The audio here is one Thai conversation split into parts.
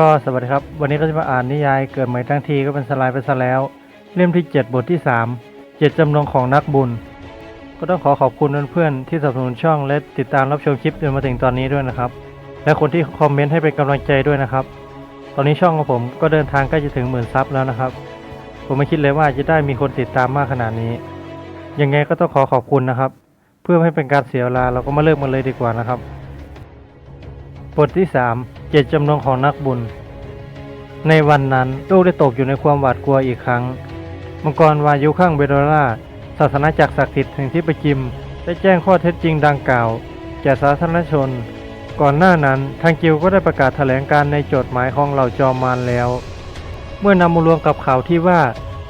ก็สวัสดีครับ วันนี้ก็จะมาอ่านนิยายเกิดใหม่ทั้งทีก็เป็นสลายไปซะแล้ว เล่มที่ 7 บทที่3เจ็ดจำนงของนักบุญ ก็ต้องขอขอบคุณเพื่อนๆที่สนับสนุนช่องและติดตามรับชมคลิปจนมาถึงตอนนี้ด้วยนะครับ และคนที่คอมเมนต์ให้เป็นกำลังใจด้วยนะครับ ตอนนี้ช่องของผมก็เดินทางใกล้จะถึงหมื่นซับแล้วนะครับ ผมไม่คิดเลยว่าจะได้มีคนติดตามมากขนาดนี้ ยังไงก็ต้องขอขอบคุณนะครับ เพื่อไม่ให้เป็นการเสียเวลาเราก็มาเริ่มกันเลยดีกว่านะครับ บทที่ 3 เจตจำนงของนักบุญ ในวันนั้นโลกได้ตกอยู่ในความหวาดกลัวอีกครั้ง มังกรวายุข้างเบโดราศาสนาจักรศักดิ์สิทธิ์แห่งที่ประจิม ได้แจ้งข้อเท็จจริงดังกล่าวแก่สาธารณชน ก่อนหน้านั้นทางกิลก็ได้ประกาศแถลงการในจดหมายของเหล่าจอมมารแล้ว เมื่อนำมารวมกับข่าวที่ว่า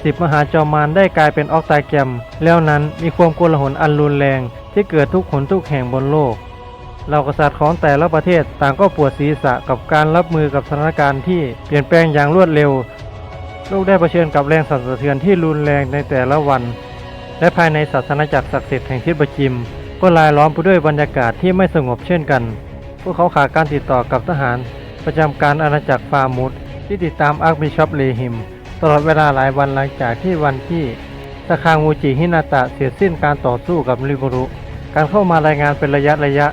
สิบมหาจอมมารได้กลายเป็นออกไตแกมแล้วนั้นมีความโกลาหลอันรุนแรงที่เกิดทุกหนทุกแห่งบนโลก เหล่ากษัตริย์ของแต่ละประเทศต่างก็ปวดศีรษะกับการรับมือกับสถานการณ์ที่เปลี่ยนแปลงอย่างรวดเร็ว โลกได้เผชิญกับแรงสั่นสะเทือนที่รุนแรงในแต่ละวัน และภายในศาสนาจักรศักดิ์สิทธิ์แห่งทิศประจิม ก็ลายล้อมไปด้วยบรรยากาศที่ไม่สงบเช่นกัน พวกเขาขาดการติดต่อกับทหาร ประจำการอาณาจักรฟามุดที่ติดตามอาร์คบิชอปเลหิม ตลอดเวลาหลายวันหลังจากที่วันที่ตะคางมูจิฮินาตะเสียสิ้นการต่อสู้กับริบุรุ การเข้ามารายงานเป็นระยะระยะ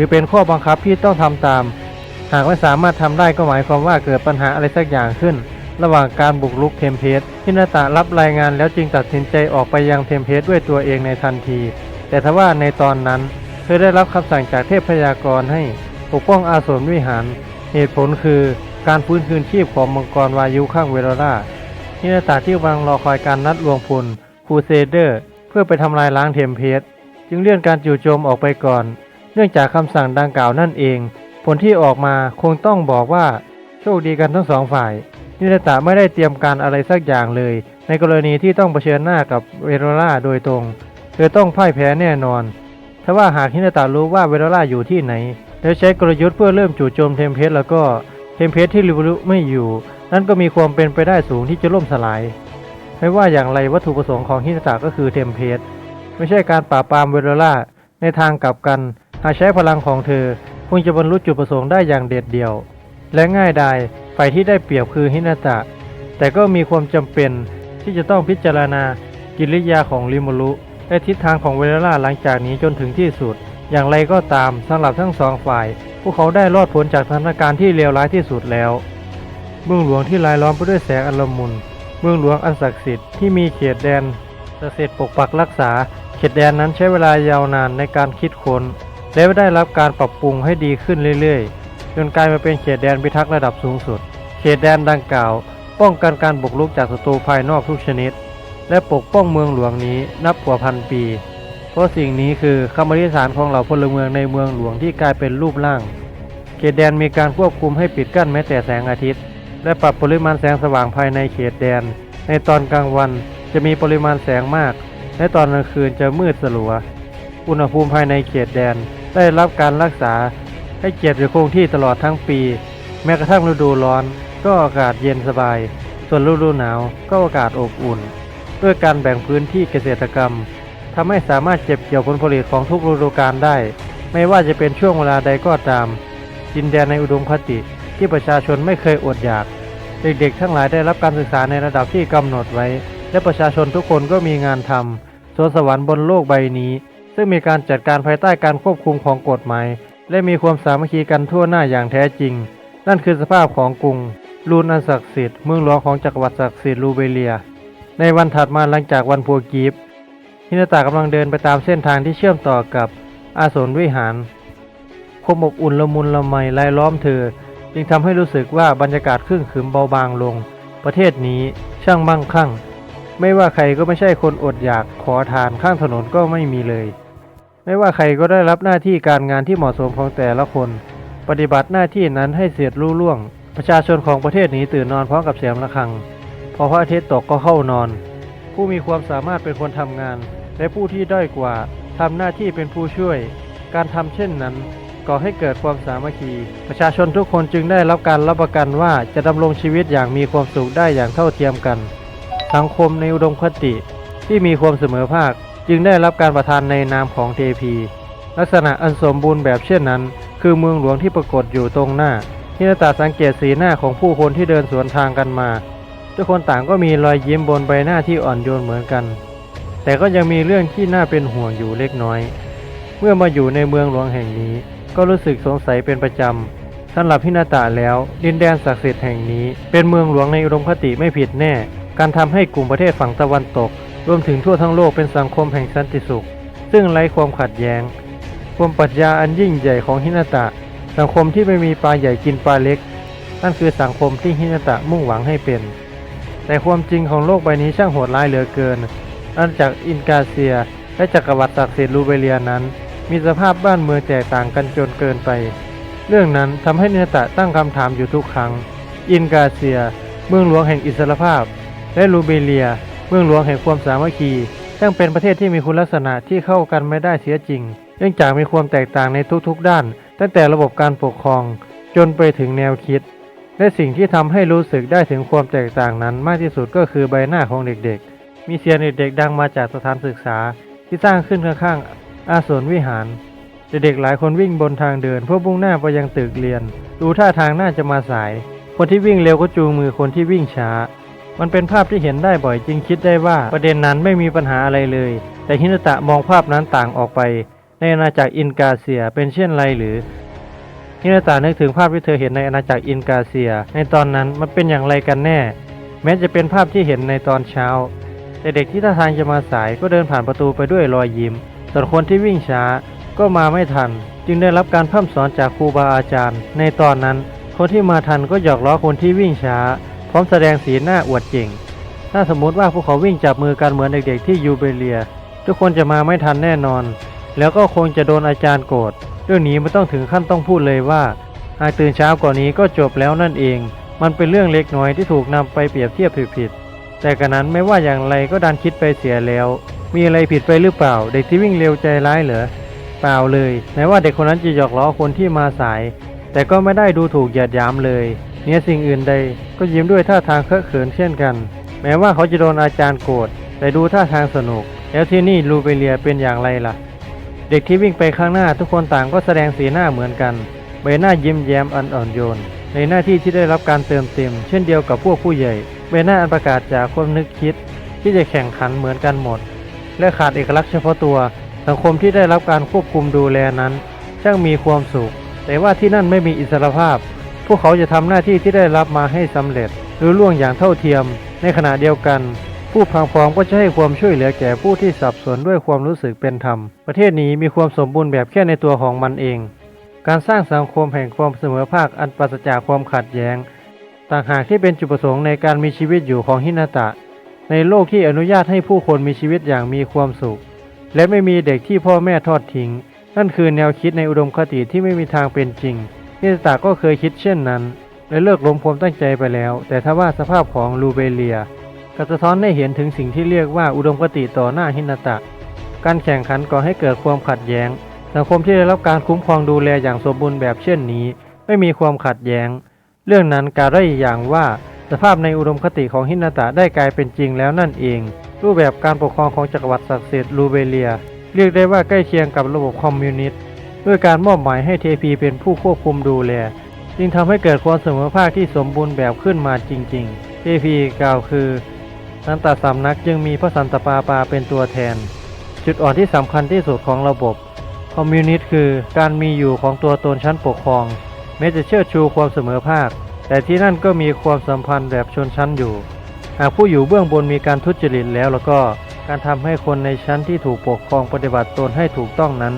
ถือเป็นข้อบังคับที่ต้องทำตาม หากไม่สามารถทำได้ก็หมายความว่าเกิดปัญหาอะไรสักอย่างขึ้น ระหว่างการบุกรุกเทมเพสฮินาตะรับรายงานแล้วจึงตัดสินใจออกไปยังเทมเพสด้วยตัวเองในทันที แต่ทว่าในตอนนั้นเธอได้รับคำสั่งจากเทพพยากรณ์ให้ปกป้องอาสมวิหาร เหตุผลคือการฟื้นคืนชีพของมังกรวายุข้างเวโรราฮินาตะที่วางรอคอยการนัดรวมพลครูเซเดอร์ เพื่อไปทำลายล้างเทมเพสจึงเลื่อนการจู่โจมออกไปก่อน นื่องจากคำสั่งดังกล่าวนั่นเอง ผลที่ออกมาคงต้องบอกว่า โชคดีกันทั้งสองฝ่ายนิรตะไม่ได้เตรียมการอะไรสักอย่างเลย ในกรณีที่ต้องเผชิญหน้ากับเวโรล่าโดยตรง เธอต้องพ่ายแพ้แน่นอนถ้าว่าหากฮินาตะรู้ว่าเวโรล่าอยู่ที่ไหน แล้วใช้กลยุทธ์เพื่อเริ่มจู่โจมเทมเพสแล้วก็เทมเพสที่ริวรุไม่อยู่ นั่นก็มีความเป็นไปได้สูงที่จะล่มสลาย ไม่ว่าอย่างไรวัตถุประสงค์ของฮินาตะก็คือเทมเพสไม่ใช่การปราบปรามเวโรล่าในทางกลับกัน หากใช้พลังของเธอคงจะบรรลุจุดประสงค์ได้อย่างเด็ดเดี่ยว และง่ายดายฝ่ายที่ได้เปรียบคือฮินาตะ แต่ก็มีความจำเป็นที่จะต้องพิจารณากิริยาของริมูรุและทิศทางของเวลลาหลังจากนี้จนถึงที่สุด อย่างไรก็ตามสำหรับทั้งสองฝ่าย พวกเขาได้รอดพ้นจากสถานการณ์ที่เลวร้ายที่สุดแล้วเมืองหลวงที่รายล้อมไปด้วยแสงอัลมุนเมืองหลวงอันศักดิ์สิทธิ์ที่มีเขตแดนศักดิ์สิทธิ์ปกปักรักษา เขตแดนนั้นใช้เวลายาวนานในการคิดค้น และได้รับการปรับปรุงให้ดีขึ้นเรื่อยๆ จนกลายมาเป็นเขตแดนพิทักษ์ระดับสูงสุด เขตแดนดังกล่าว ป้องกันการบุกรุกจากศัตรูภายนอกทุกชนิด และปกป้องเมืองหลวงนี้นับกว่าพันปี เพราะสิ่งนี้คือคำอธิษฐานของเหล่าพลเมืองในเมืองหลวงที่กลายเป็นรูปร่าง เขตแดนมีการควบคุมให้ปิดกั้นแม้แต่แสงอาทิตย์ และปรับปริมาณแสงสว่างภายในเขตแดน ในตอนกลางวันจะมีปริมาณแสงมาก และตอนกลางคืนจะมืดสลัว อุณหภูมิภายในเขตแดน ได้รับการรักษาให้เกียรติอยู่คงที่ตลอดทั้งปี แม้กระทั่งฤดูร้อน ก็อากาศเย็นสบาย ส่วนฤดูหนาวก็อากาศอบอุ่น ด้วยการแบ่งพื้นที่เกษตรกรรมทำให้สามารถเก็บเกี่ยวผลผลิตของทุกฤดูกาลได้ ไม่ว่าจะเป็นช่วงเวลาใดก็ตาม ดินแดนในอุดมคติที่ประชาชนไม่เคยอดอยาก เด็กๆ ทั้งหลายได้รับการศึกษาในระดับที่กำหนดไว้ และประชาชนทุกคนก็มีงานทำสวนสวรรค์บนโลกใบนี้ ซึ่งมีการจัดการภายใต้การควบคุมของกฎหมาย และมีความสามัคคีกันทั่วหน้าอย่างแท้จริง นั่นคือสภาพของกรุงลูนอันศักดิ์สิทธิ์เมืองหลวงของจักรวรรดิศักดิ์สิทธิ์ลูเบเลีย ในวันถัดมาหลังจากวันพัวกีฟฮินาตากำลังเดินไปตามเส้นทางที่เชื่อมต่อกับอาสนวิหารความอบอุ่นละมุนละไมรายล้อมเธอ จึงทำให้รู้สึกว่าบรรยากาศครึ่งขรึมเบาบางลง ประเทศนี้ช่างมั่งคั่ง ไม่ว่าใครก็ไม่ใช่คนอดอยากขอทานข้างถนนก็ไม่มีเลย ไม่ว่าใครก็ได้รับหน้าที่การงานที่เหมาะสมของแต่ละคน ปฏิบัติหน้าที่นั้นให้เสร็จรุ่ล่วง ประชาชนของประเทศนี้ตื่นนอนพร้อมกับเสียงะระฆัง พอพระอาทิตย์ตกก็เข้านอน ผู้มีความสามารถเป็นคนทำงาน และผู้ที่ด้อยกว่าทำหน้าที่เป็นผู้ช่วย การทำเช่นนั้นก่อให้เกิดความสามัคคี ประชาชนทุกคนจึงได้รับการรับประกันว่าจะดำรงชีวิตอย่างมีความสุขได้อย่างเท่าเทียมกัน สังคมในอุดมคติที่มีความเสมอภาค จึงได้รับการประทานในนามของเทพี ลักษณะอันสมบูรณ์แบบเช่นนั้น คือเมืองหลวงที่ปรากฏอยู่ตรงหน้าฮินาตะสังเกตสีหน้าของผู้คนที่เดินสวนทางกันมา ทุกคนต่างก็มีรอยยิ้มบนใบหน้าที่อ่อนโยนเหมือนกัน แต่ก็ยังมีเรื่องที่น่าเป็นห่วงอยู่เล็กน้อย เมื่อมาอยู่ในเมืองหลวงแห่งนี้ ก็รู้สึกสงสัยเป็นประจำสำหรับฮินาตะแล้ว ดินแดนศักดิ์สิทธิ์แห่งนี้ เป็นเมืองหลวงในอุดมคติไม่ผิดแน่ การทำให้กลุ่มประเทศฝั่งตะวันตก รวมถึงทั่วทั้งโลกเป็นสังคมแห่งสันติสุข ซึ่งไร้ความขัดแย้ง ความปรัชญาอันยิ่งใหญ่ของฮินาตะ สังคมที่ไม่มีปลาใหญ่กินปลาเล็ก นั่นคือสังคมที่ฮินาตะมุ่งหวังให้เป็น แต่ความจริงของโลกใบนี้ช่างโหดร้ายเหลือเกินอาณาจักรอินกาเซีย และจักรวรรดิศักดิ์สิทธิ์ลูเบเลียนั้น มีสภาพบ้านเมืองแตกต่างกันจนเกินไป เรื่องนั้นทำให้เนตะตั้งคำถามอยู่ทุกครั้ง อินกาเซีย เมืองหลวงแห่งอิสรภาพ และลูเบเลีย เมืองหลวงแห่งความสามัคคีช่งเป็นประเทศที่มีคุณลักษณะที่เข้ากันไม่ได้เสียจริง เนื่องจากมีความแตกต่างในทุกๆด้าน ตั้งแต่ระบบการปกครอง จนไปถึงแนวคิด และสิ่งที่ทำให้รู้สึกได้ถึงความแตกต่างนั้นมากที่สุดก็คือใบหน้าของเด็กๆ มีเสียงเด็กๆดังมาจากสถานศึกษาที่สร้างขึ้นข้างๆ อาสนวิหาร เด็กๆหลายคนวิ่งบนทางเดินเพื่อมุ่งหน้าไปยังตึกเรียน ดูท่าทางน่าจะมาสาย คนที่วิ่งเร็วก็จูงมือคนที่วิ่งช้า มันเป็นภาพที่เห็นได้บ่อยจึงคิดได้ว่าประเด็นนั้นไม่มีปัญหาอะไรเลย แต่ฮินตะมองภาพนั้นต่างออกไป ในอาณาจักรอินกาเซียเป็นเช่นไรหรือฮินตานึกถึงภาพที่เธอเห็นในอาณาจักรอินกาเซีย ในตอนนั้นมันเป็นอย่างไรกันแน่ แม้จะเป็นภาพที่เห็นในตอนเช้า แต่เด็กที่ท่าทางจะมาสายก็เดินผ่านประตูไปด้วยรอยยิ้มส่วนคนที่วิ่งช้าก็มาไม่ทัน จึงได้รับการพร่ำสอนจากครูบาอาจารย์ ในตอนนั้นคนที่มาทันก็หยอกล้อคนที่วิ่งช้า พร้อมแสดงสีหน้าอวดเก่งถ้าสมมติว่าพวกเขาวิ่งจับมือกันเหมือนเด็กๆที่ยูเบเลีย ทุกคนจะมาไม่ทันแน่นอน แล้วก็คงจะโดนอาจารย์โกรธ เรื่องนี้ไม่ต้องถึงขั้นต้องพูดเลยว่า หากตื่นเช้ากว่านี้ก็จบแล้วนั่นเอง มันเป็นเรื่องเล็กน้อยที่ถูกนำไปเปรียบเทียบผิดๆ แต่กระนั้นไม่ว่าอย่างไรก็ดันคิดไปเสียแล้ว มีอะไรผิดไปหรือเปล่า เด็กที่วิ่งเร็วใจร้ายเหรอ เปล่าเลยแม้ว่าเด็กคนนั้นจะหยอกล้อคนที่มาสาย แต่ก็ไม่ได้ดูถูกเหยียดยามเลย เนี่ยสิ่งอื่นใด ก็ยิ้มด้วยท่าทางเคอะเขินเช่นกัน แม้ว่าเขาจะโดนอาจารย์โกรธแต่ดูท่าทางสนุก แล้วที่นี่ลูเบเลียเป็นอย่างไรล่ะ เด็กที่วิ่งไปข้างหน้าทุกคนต่างก็แสดงสีหน้าเหมือนกัน ใบหน้ายิ้มแย้มอันอ่อนโยน ในหน้าที่ที่ได้รับการเติมเต็ม เช่นเดียวกับพวกผู้ใหญ่ใบหน้าอันประกาศจากความนึกคิด ที่จะแข่งขันเหมือนกันหมด และขาดเอกลักษณ์เฉพาะตัว สังคมที่ได้รับการควบคุมดูแลนั้นช่างมีความสุข แต่ว่าที่นั่นไม่มีอิสรภาพ พวกเขาจะทำหน้าที่ที่ได้รับมาให้สำเร็จหรือล่วงอย่างเท่าเทียม ในขณะเดียวกัน ผู้พังพอมก็จะให้ความช่วยเหลือแก่ผู้ที่สับสนด้วยความรู้สึกเป็นธรรม ประเทศนี้มีความสมบูรณ์แบบแค่ในตัวของมันเอง การสร้างสังคมแห่งความเสมอภาคอันปราศจากความขัดแย้ง ต่างหากที่เป็นจุดประสงค์ในการมีชีวิตอยู่ของฮินาตะ ในโลกที่อนุญาตให้ผู้คนมีชีวิตอย่างมีความสุข และไม่มีเด็กที่พ่อแม่ทอดทิ้ง นั่นคือแนวคิดในอุดมคติที่ไม่มีทางเป็นจริง ฮินตะก็เคยคิดเช่นนั้นและเลิกล้มความตั้งใจไปแล้ว แต่ถ้าว่าสภาพของลูเบเลียก็สะท้อนให้เห็นถึงสิ่งที่เรียกว่าอุดมคติต่อหน้าหินาตะ การแข่งขันก่อให้เกิดความขัดแย้ง สังคมที่ได้รับการคุ้มครองดูแลอย่างสมบูรณ์แบบเช่นนี้ ไม่มีความขัดแย้ง เรื่องนั้นกาวได้อีกอย่างว่าสภาพในอุดมคติของหินาตะได้กลายเป็นจริงแล้วนั่นเอง รูปแบบการปกครองของจักรวรรดิศักดิ์สิทธิ์ลูเบเลีย เรียกได้ว่าใกล้เคียงกับระบบคอมมิวนิสต์ ด้วยการมอบหมายให้เทพีเป็นผู้ควบคุมดูแล จึงทำให้เกิดความเสมอภาคที่สมบูรณ์แบบขึ้นมาจริงๆเทพีกล่าวคือนันตสำนักจึงมีพระสันตปาปาเป็นตัวแทน จุดอ่อนที่สำคัญที่สุดของระบบ คอมมิวนิสต์คือการมีอยู่ของตัวตนชั้นปกครองแม้จะเชิดชูความเสมอภาค แต่ที่นั่นก็มีความสัมพันธ์แบบชนชั้นอยู่ หากผู้อยู่เบื้องบนมีการทุจริตแล้วแล้วก็การทำให้คนในชั้นที่ถูกปกครองปฏิบัติตนให้ถูกต้องนั้น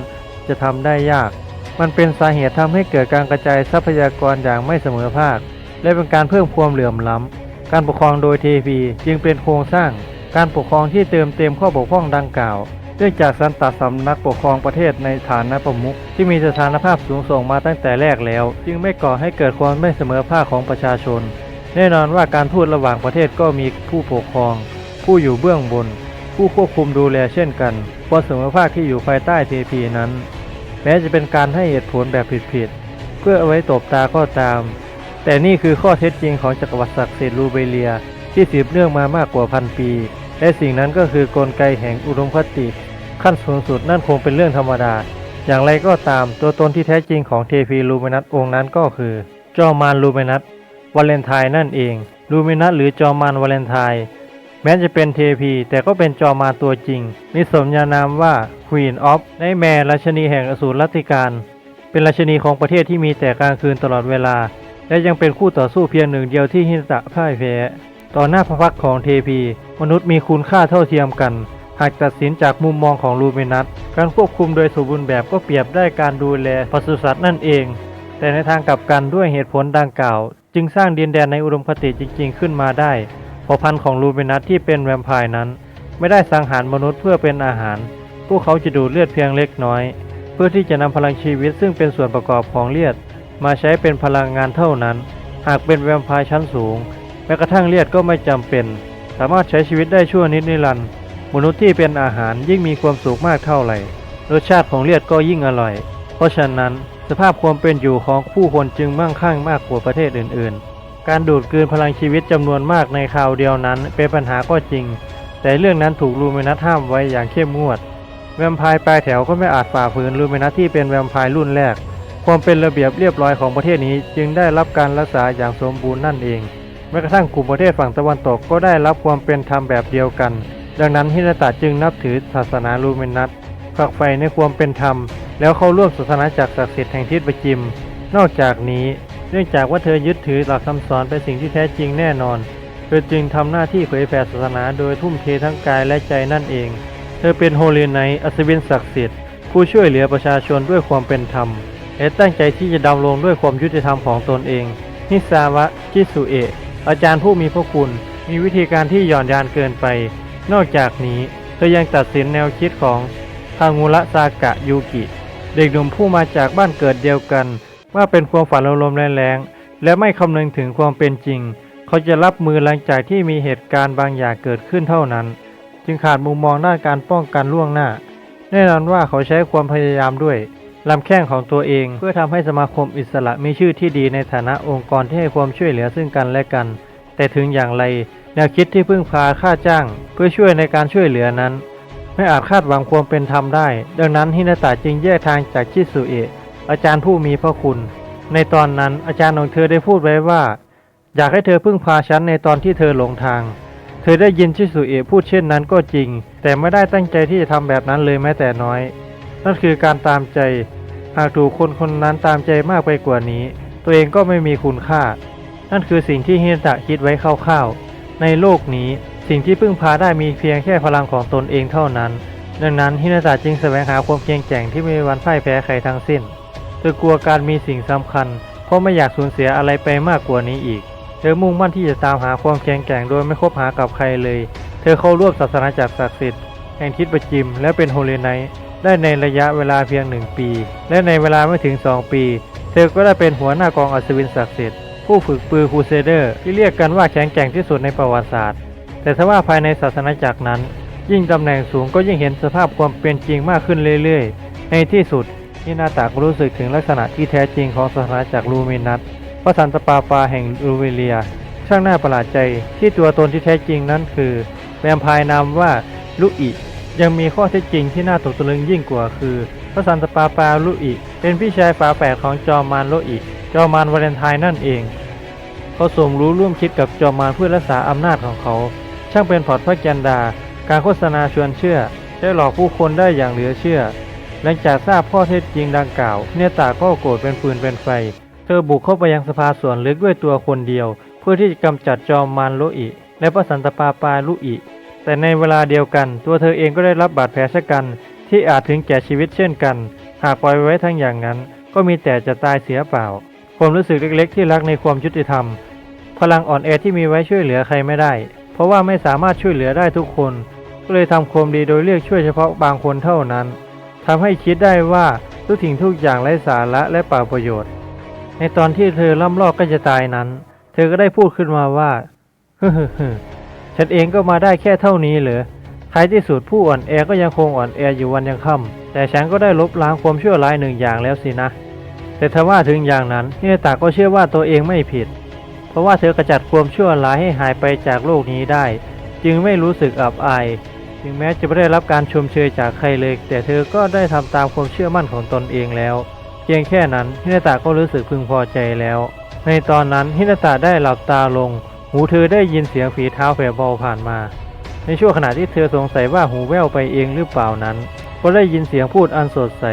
จะทำได้ยาก มันเป็นสาเหตุทำให้เกิดการกระจายทรัพยากรอย่างไม่เสมอภาค และเป็นการเพิ่มความเหลื่อมล้ำ การปกครองโดยเทพีจึงเป็นโครงสร้าง การปกครองที่เติมเต็มข้อบกพร่องดังกล่าวเนื่องจากสันตสำนักปกครองประเทศในฐานะประมุขที่มีสถานภาพสูงส่งมาตั้งแต่แรกแล้ว จึงไม่ก่อให้เกิดความไม่เสมอภาคของประชาชน แน่นอนว่าการทูตระหว่างประเทศก็มีผู้ปกครอง ผู้อยู่เบื้องบน ผู้ควบคุมดูแลเช่นกันความเสมอภาคที่อยู่ภายใต้เทพีนั้น แม้จะเป็นการให้เหตุผลแบบผิดๆเพื่อเอาไว้ตบตาก็ตาม แต่นี่คือข้อเท็จจริงของจักรวรรดิศักดิ์สิทธิ์ลูเบเลีย ที่สืบเนื่องมามากกว่าพันปี และสิ่งนั้นก็คือกลไกแห่งอุดมคติ ขั้นสูงสุดนั่นคงเป็นเรื่องธรรมดา อย่างไรก็ตามตัวตนที่แท้จริงของเทพีลูเมนัสองค์นั้นก็คือจอมานลูเมนัสวาเลนไทน์นั่นเองลูเมนัสหรือจอมานวาเลนไทน์ แม้จะเป็นเทพีแต่ก็เป็นจอมาตัวจริง มีสมญานามว่า Queen of ในแม่ราชนีแห่งอสูรลัทธิการ เป็นราชนีของประเทศที่มีแต่กลางคืนตลอดเวลา และยังเป็นคู่ต่อสู้เพียงหนึ่งเดียวที่ฮินตะพ่ายแพ้ ต่อหน้าพระพักของเทพี มนุษย์มีคุณค่าเท่าเทียมกัน หากตัดสินจากมุมมองของลูเมนัสการควบคุมโดยสมบูรณ์แบบก็เปรียบได้การดูแลปศุสัตว์นั่นเอง แต่ในทางกลับกันด้วยเหตุผลดังกล่าว จึงสร้างดินแดนในอุดมคติจริง ๆ ขึ้นมาได้ ผ่าพันธุ์ของลูเมนัสที่เป็นแวมไพร์นั้น ไม่ได้สังหารมนุษย์เพื่อเป็นอาหาร พวกเขาจะดูดเลือดเพียงเล็กน้อย เพื่อที่จะนำพลังชีวิตซึ่งเป็นส่วนประกอบของเลือด มาใช้เป็นพลังงานเท่านั้น หากเป็นแวมไพร์ชั้นสูง แม้กระทั่งเลือดก็ไม่จำเป็น สามารถใช้ชีวิตได้ชั่วนิดนิรันดร์มนุษย์ที่เป็นอาหารยิ่งมีความสุขมากเท่าไหร่ รสชาติของเลือดก็ยิ่งอร่อย เพราะฉะนั้นสภาพความเป็นอยู่ของผู้คนจึงมั่งคั่งมากกว่าประเทศอื่นๆ การดูดกลืนพลังชีวิตจำนวนมากในคราวเดียวนั้นเป็นปัญหาก็จริง แต่เรื่องนั้นถูกลูเมนัสห้ามไว้อย่างเข้มงวด แวมไพร์ปลายแถวก็ไม่อาจฝ่าฝืนลูเมนัสที่เป็นแวมไพร์รุ่นแรก ความเป็นระเบียบเรียบร้อยของประเทศนี้จึงได้รับการรักษาอย่างสมบูรณ์นั่นเอง แม้กระทั่งกลุ่มประเทศฝั่งตะวันตกก็ได้รับความเป็นธรรมแบบเดียวกัน ดังนั้นฮินาตะจึงนับถือศาสนาลูเมนัสฝักใฝ่ในความเป็นธรรม แล้วเข้าร่วมศาสนาจักรศักดิ์สิทธิ์แห่งทิศประจิม นอกจากนี้ เนื่องจากว่าเธอยึดถือหลักคำสอนเป็นสิ่งที่แท้จริงแน่นอน เธอจึงทำหน้าที่เผยแผ่ศาสนาโดยทุ่มเททั้งกายและใจนั่นเอง เธอเป็นโฮลีไนอัศวินศักดิ์สิทธิ์ผู้ช่วยเหลือประชาชนด้วยความเป็นธรรมและตั้งใจที่จะดำรงด้วยความยุติธรรมของตนเองฮิซาวะคิสุเอะอาจารย์ผู้มีพระคุณ มีวิธีการที่หย่อนยานเกินไป นอกจากนี้เธอยังตัดสินแนวคิดของทางูระซากะยูกิ เด็กหนุ่มผู้มาจากบ้านเกิดเดียวกัน ว่าเป็นความฝันลมๆแรงๆและไม่คำนึงถึงความเป็นจริง เขาจะรับมือหลังจากที่มีเหตุการณ์บางอย่างเกิดขึ้นเท่านั้น จึงขาดมุมมองด้านการป้องกันล่วงหน้า แน่นอนว่าเขาใช้ความพยายามด้วยลำแข้งของตัวเองเพื่อทำให้สมาคมอิสระมีชื่อที่ดีในฐานะองค์กรที่ให้ความช่วยเหลือซึ่งกันและกัน แต่ถึงอย่างไร แนวคิดที่พึ่งพาค่าจ้าง เพื่อช่วยในการช่วยเหลือนั้น ไม่อาจคาดหวังความเป็นธรรมได้ ดังนั้นฮินาตะจึงแยกทางจากชิสุเอะ อาจารย์ผู้มีพระคุณ ในตอนนั้นอาจารย์ของเธอได้พูดไว้ว่า อยากให้เธอพึ่งพาฉันในตอนที่เธอหลงทาง เธอได้ยินชิสุเอะพูดเช่นนั้นก็จริง แต่ไม่ได้ตั้งใจที่จะทำแบบนั้นเลยแม้แต่น้อย นั่นคือการตามใจ หากถูกคนคนนั้นตามใจมากไปกว่านี้ ตัวเองก็ไม่มีคุณค่า นั่นคือสิ่งที่ฮินตะคิดไว้คร่าวๆในโลกนี้สิ่งที่พึ่งพาได้มีเพียงแค่พลังของตนเองเท่านั้น ดังนั้นฮินาตะจึงแสวงหาความเพียงแกร่งที่ไม่มีวันพ่ายแพ้ใครทั้งสิ้น เธอกลัวการมีสิ่งสำคัญ เพราะไม่อยากสูญเสียอะไรไปมากกว่านี้อีก เธอมุ่งมั่นที่จะตามหาความแข็งแกร่งโดยไม่คบหากับใครเลย เธอเข้าร่วมศาสนาจักรศักดิ์สิทธิ์แห่งทิศประจิมและเป็นโฮเลไนท์ได้ในระยะเวลาเพียงหนึ่งปี และในเวลาไม่ถึงสองปี เธอก็ได้เป็นหัวหน้ากองอัศวินศักดิ์สิทธิ์ผู้ฝึกปือครูเซเดอร์ ที่เรียกกันว่าแข็งแกร่งที่สุดในประวัติศาสตร์ แต่ถ้าว่าภายในศาสนาจักรนั้น ยิ่งตำแหน่งสูงก็ยิ่งเห็นสภาพความเป็นจริงมากขึ้นเรื่อยๆ ในที่สุด ที่นาตากรู้สึกถึงลักษณะที่แท้จริงของศานาจักรลูมินัสพระสันตปาปาแห่งลูเวเลีย ช่างน่าประหลาดใจที่ตัวตนที่แท้จริงนั้นคือแวมพร์นามว่าลุอิยังมีข้อเท็จจริงที่น่าตกตะลึงยิ่งกว่าคือ พระสันตปาปาลุอิเป็นพี่ชายฝาแฝดของจอมมารโลอิจอมมารวาเลนไทน์นั่นเองเขาสมรู้ร่วมคิดกับจอมมารเพื่อรักษาอำนาจของเขา ช่างเป็นพอร์ตพระจันดา การโฆษณาชวนเชื่อได้หลอกผู้คนได้อย่างเหลือเชื่อ หลังจากทราบข้อเท็จจริงดังกล่าว เนตาก็โกรธเป็นฟืนเป็นไฟ เธอบุกเข้าไปยังสภาส่วนลึกด้วยตัวคนเดียว เพื่อที่จะกำจัดจอมมารโลอิ และพระสันตปาปาลุอิ แต่ในเวลาเดียวกัน ตัวเธอเองก็ได้รับบาดแผลชะกันที่อาจถึงแก่ชีวิตเช่นกัน หากปล่อยไว้ทั้งอย่างนั้น ก็มีแต่จะตายเสียเปล่า ความรู้สึกเล็กๆ ที่รักในความยุติธรรม พลังอ่อนแอที่มีไว้ช่วยเหลือใครไม่ได้ เพราะว่าไม่สามารถช่วยเหลือได้ทุกคน ก็เลยทำความดีโดยเลือกช่วยเฉพาะบางคนเท่านั้น ทำให้คิดได้ว่าทุกสิ่งทุกอย่างไร้สาระและเปล่าประโยชน์ ในตอนที่เธอล่ำลอกก็จะตายนั้น เธอก็ได้พูดขึ้นมาว่าฮึฮึฮึฉันเองก็มาได้แค่เท่านี้เหรอท้ายที่สุดผู้อ่อนแอก็ยังคงอ่อนแออยู่วันยังค่ำแต่ฉันก็ได้ลบล้างความชั่วร้ายหนึ่งอย่างแล้วสินะ แต่ถ้าว่าถึงอย่างนั้นฮิเนตาก็เชื่อว่าตัวเองไม่ผิด เพราะว่าเธอกระจัดความชั่วร้ายให้หายไปจากโลกนี้ได้ จึงไม่รู้สึกอับอาย ถึงแม้จะไม่ได้รับการชมเชยจากใครเลย แต่เธอก็ได้ทำตามความเชื่อมั่นของตนเองแล้ว เพียงแค่นั้นฮิเนตาก็รู้สึกพึงพอใจแล้ว ในตอนนั้นฮินาตะได้หลับตาลง หูเธอได้ยินเสียงฝีเท้าแผ่เบาผ่านมา ในช่วงขณะที่เธอสงสัยว่าหูแว่วไปเองหรือเปล่านั้น ก็ได้ยินเสียงพูดอันสดใส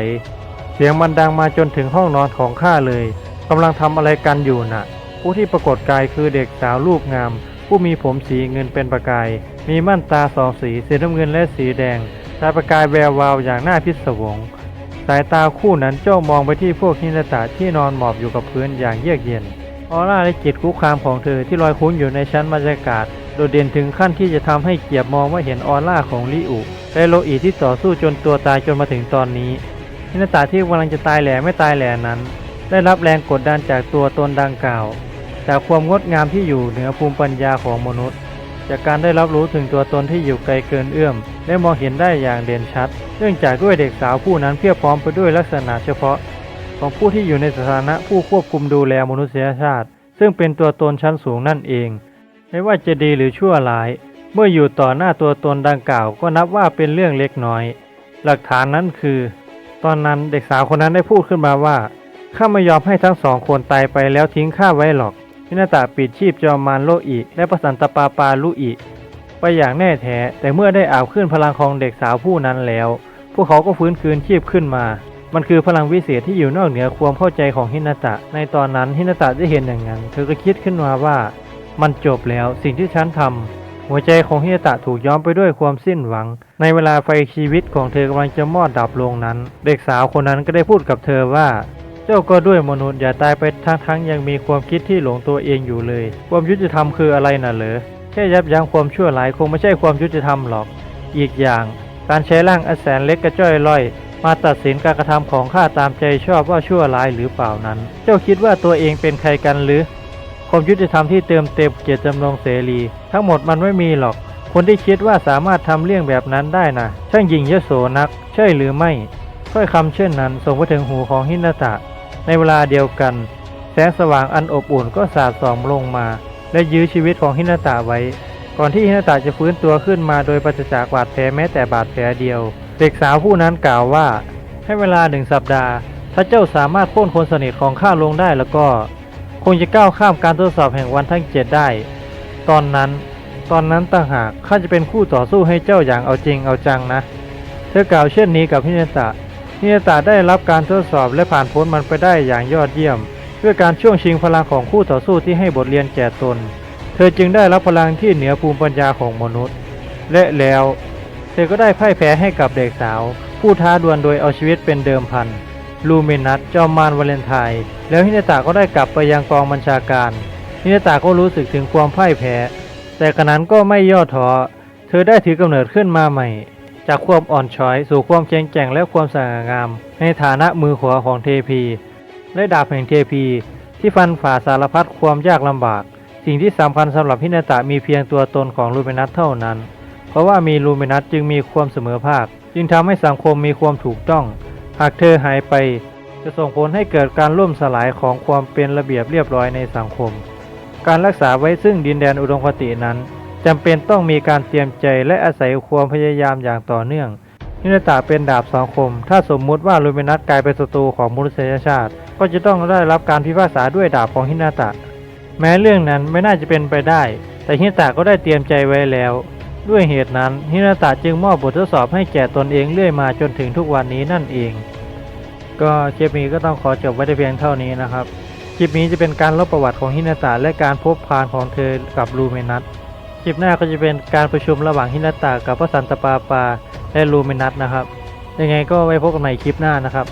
เสียงมันดังมาจนถึงห้องนอนของข้าเลยกำลังทำอะไรกันอยู่น่ะ ผู้ที่ปรากฏกายคือเด็กสาวรูปงาม ผู้มีผมสีเงินเป็นประกาย มีม่านตาสองสีสีน้ำเงินและสีแดงตาประกายแวววาวอย่างน่าพิศวง สายตาคู่นั้นจ้องมองไปที่พวกฮินาตะที่นอนหมอบอยู่กับพื้นอย่างเยือกเย็น ออร่าและจิตคุกคามของเธอที่ลอยคุ้นอยู่ในชั้นบรรยากาศ โดดเด่นถึงขั้นที่จะทำให้เกียบมองว่าเห็นออร่าของลิอุและโลอีที่ต่อสู้จนตัวตายจนมาถึงตอนนี้ฮินาตะที่กำลังจะตายแหล่ไม่ตายแหล่นั้น ได้รับแรงกดดันจากตัวตนดังกล่าว จากความงดงามที่อยู่เหนือภูมิปัญญาของมนุษย์ จากการได้รับรู้ถึงตัวตนที่อยู่ไกลเกินเอื้อม และมองเห็นได้อย่างเด่นชัด เนื่องจากด้วยเด็กสาวผู้นั้นเพียบพร้อมไปด้วยลักษณะเฉพาะ ของผู้ที่อยู่ในสถานะผู้ควบคุมดูแลมนุษยชาติ ซึ่งเป็นตัวตนชั้นสูงนั่นเอง ไม่ว่าจะดีหรือชั่วร้าย เมื่ออยู่ต่อหน้าตัวตนดังกล่าว ก็นับว่าเป็นเรื่องเล็กน้อย หลักฐานนั้นคือ ตอนนั้นเด็กสาวคนนั้นได้พูดขึ้นมาว่าข้าไม่ยอมให้ทั้งสองคนตายไปแล้วทิ้งข้าไว้หรอก พินาตาปิดชีพจอมมารโลอิและประสันตปาปาลุอิไปอย่างแน่แท้ แต่เมื่อได้อาบขึ้นพลังของเด็กสาวผู้นั้นแล้ว พวกเขาก็ฟื้นคืนชีพขึ้นมา มันคือพลังวิเศษที่อยู่นอกเหนือความเข้าใจของฮินาตะ ในตอนนั้นฮินาตะได้เห็นอย่างนั้น เธอก็คิดขึ้นมาว่า มันจบแล้วสิ่งที่ฉันทำหัวใจของฮินาตะถูกย้อมไปด้วยความสิ้นหวัง ในเวลาไฟชีวิตของเธอกำลังจะมอดดับลงนั้น เด็กสาวคนนั้นก็ได้พูดกับเธอว่า เจ้าก็ด้วยมนุษย์อย่าตายไปทั้งๆยังมีความคิดที่หลงตัวเองอยู่เลย ความยุติธรรมคืออะไรน่ะเหรอแค่ยับยั้งความชั่วร้ายคงไม่ใช่ความยุติธรรมหรอก อีกอย่าง การใช้ร่างอแสนเล็กกระจ้อยล่อย มาตัดสินการกระทำของข้าตามใจชอบว่าชั่วร้ายหรือเปล่านั้น เจ้าคิดว่าตัวเองเป็นใครกันหรือความยุติธรรมที่เติมเต็มเกียรติจำนงเสรี ทั้งหมดมันไม่มีหรอก คนที่คิดว่าสามารถทำเรื่องแบบนั้นได้นะช่างยิงยโสนัก ใช่หรือไม่ถ้อยคำเช่นนั้นส่งไปถึงหูของฮินาตะ ในเวลาเดียวกัน แสงสว่างอันอบอุ่นก็สาดส่องลงมา และยื้อชีวิตของฮินาตะไว้ ก่อนที่ฮินาตะจะฟื้นตัวขึ้นมาโดยปราศจากบาดแผลแม้แต่บาดแผลเดียว เด็กสาวผู้นั้นกล่าวว่า ให้เวลาหนึ่งสัปดาห์ ถ้าเจ้าสามารถโค่นคนสนิทของข้าลงได้แล้วก็ คงจะก้าวข้ามการทดสอบแห่งวันทั้งเจ็ดได้ ตอนนั้น ตอนนั้นต่างหากข้าจะเป็นคู่ต่อสู้ให้เจ้าอย่างเอาจริงเอาจังนะ เธอกล่าวเช่นนี้กับฮินาตะ นาตะได้รับการทดสอบและผ่านพ้นมันไปได้อย่างยอดเยี่ยม ด้วยการช่วงชิงพลังของคู่ต่อสู้ที่ให้บทเรียนแก่ตน เธอจึงได้รับพลังที่เหนือภูมิปัญญาของมนุษย์ และแล้ว เธอก็ได้พ่ายแพ้ให้กับเด็กสาว ผู้ท้าดวลโดยเอาชีวิตเป็นเดิมพันลูเมนัสจอมมารวาเลนไทน์แล้วฮินาตะก็ได้กลับไปยังกองบัญชาการฮินาตะก็รู้สึกถึงความพ่ายแพ้ แต่กระนั้นก็ไม่ย่อท้อเธอได้ถือกำเนิดขึ้นมาใหม่ จากความอ่อนช้อย สู่ความแข็งแกร่งและความสง่างาม ในฐานะมือขวาของเทพี และดาบแห่งเทพี ที่ฟันฝ่าสารพัดความยากลำบาก สิ่งที่สำคัญสำหรับพินาตะมีเพียงตัวตนของลูเมนัสเท่านั้น เพราะว่ามีลูเมนัสจึงมีความเสมอภาค จึงทำให้สังคมมีความถูกต้อง หากเธอหายไป จะส่งผลให้เกิดการล่มสลายของความเป็นระเบียบเรียบร้อยในสังคม การรักษาไว้ซึ่งดินแดนอุดมคตินั้น จำเป็นต้องมีการเตรียมใจและอาศัยความพยายามอย่างต่อเนื่องฮินาตะเป็นดาบสังคม ถ้าสมมุติว่าลูเมนัสกลายเป็นศัตรูของมนุษยชาติ ก็จะต้องได้รับการพิพากษาด้วยดาบของฮินาตะ แม้เรื่องนั้นไม่น่าจะเป็นไปได้ แต่ฮินาตะก็ได้เตรียมใจไว้แล้ว ด้วยเหตุนั้นฮินาตะจึงมอบบททดสอบให้แก่ตนเองเรื่อยมาจนถึงทุกวันนี้นั่นเอง ก็คลิปนี้ก็ต้องขอจบไว้แต่เพียงเท่านี้นะครับ คลิปนี้จะเป็นการลบประวัติของฮินาตะและการพบพานของเธอกับลูเมนัส ลิปหน้าก็จะเป็นการประชุมระหว่างฮินาตะกับพระสันตะปาปาและลูเมนัสนะครับ ยังไงก็ไว้พบกันใหม่คลิปหน้านะครับ